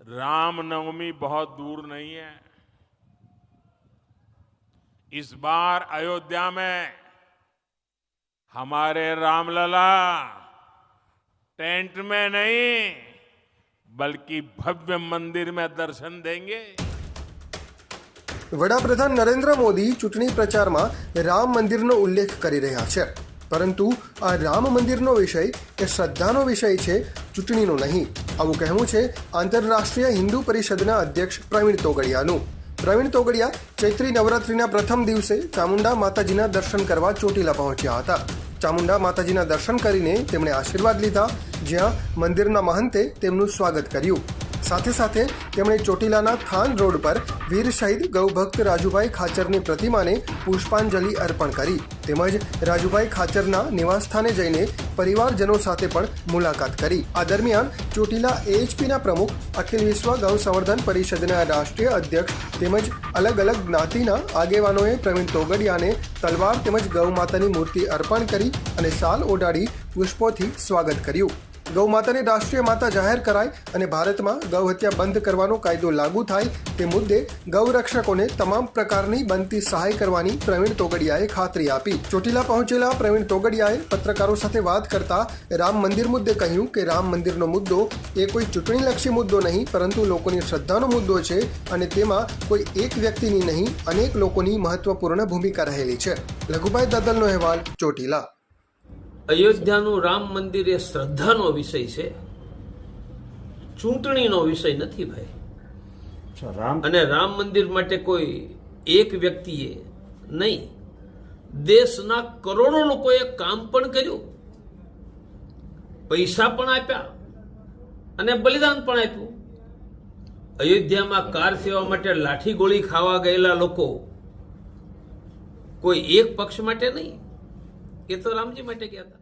रामनवमी बहुत दूर नहीं है इस बार अयोध्या में हमारे रामलला टेंट में नहीं बल्कि भव्य मंदिर में दर्शन देंगे વડાપ્રધાન નરેન્દ્ર મોદી ચૂંટણી પ્રચારમાં રામ મંદિરનો ઉલ્લેખ કરી રહ્યા છે પરંતુ આ રામ મંદિરનો વિષય એ શ્રદ્ધાનો વિષય છે ચૂંટણીનો નહીં આવું કહેવું છે આંતરરાષ્ટ્રીય હિન્દુ પરિષદના અધ્યક્ષ પ્રવીણ તોગડિયાનું. પ્રવીણ તોગડિયા ચૈત્રી નવરાત્રિના પ્રથમ દિવસે ચામુંડા માતાજીના દર્શન કરવા ચોટીલા પહોંચ્યા હતા. ચામુંડા માતાજીના દર્શન કરીને તેમણે આશીર્વાદ લીધા, જ્યાં મંદિરના મહંતે તેમનું સ્વાગત કર્યું. સાથે સાથે તેમણે ચોટીલાના થાન રોડ પર વીર શહીદ ગૌભક્ત રાજુભાઈ ખાચરની પ્રતિમાને પુષ્પાંજલિ અર્પણ કરી. તેમજ રાજુભાઈ ખાચરના નિવાસસ્થાને જઈને પરિવારજનો સાથે પણ મુલાકાત કરી. આ દરમિયાન ચોટીલા એએચપીના પ્રમુખ અખિલ વિશ્વ ગૌ સંવર્ધન પરિષદના રાષ્ટ્રીય અધ્યક્ષ તેમજ અલગ અલગ જ્ઞાતિના આગેવાનોએ પ્રવીણ તોગડિયાને તલવાર તેમજ ગૌ માતાની મૂર્તિ અર્પણ કરી અને સાલ ઓઢાડી પુષ્પોથી સ્વાગત કર્યું. ગૌ માતાને રાષ્ટ્રીય માતા જાહેર કરાય અને ભારતમાં ગૌ હત્યા બંધ કરવાનો કાયદો લાગુ થાય તે મુદ્દે ગૌ રક્ષકોને તમામ પ્રકારની બનતી સહાય કરવાની પ્રવીણ તોગડિયાએ ખાતરી આપી. ચોટીલા પહોંચેલા પ્રવીણ તોગડિયાએ પત્રકારો સાથે વાત કરતા રામ મંદિર મુદ્દે કહ્યું કે રામ મંદિરનો મુદ્દો એ કોઈ ચૂંટણીલક્ષી મુદ્દો નહીં, પરંતુ લોકોની શ્રદ્ધાનો મુદ્દો છે અને તેમાં કોઈ એક વ્યક્તિની નહીં, અનેક લોકોની મહત્વપૂર્ણ ભૂમિકા રહેલી છે. લઘુભાઈ દદલનો અહેવાલ ચોટીલા. અયોધ્યાનું રામ મંદિર એ શ્રદ્ધાનો વિષય છે. ચૂંટણીનો વિષય નથી ભાઈ. અને રામ મંદિર માટે કોઈ એક વ્યક્તિએ નહીં દેશના કરોડો લોકોએ કામ પણ કર્યું. પૈસા પણ આપ્યા અને બલિદાન પણ આપ્યું. અયોધ્યામાં કાર સેવા માટે લાઠી ગોળી ખાવા ગયેલા લોકો કોઈ એક પક્ષ માટે નહીં? એ તો રામજી માટે ગયા હતા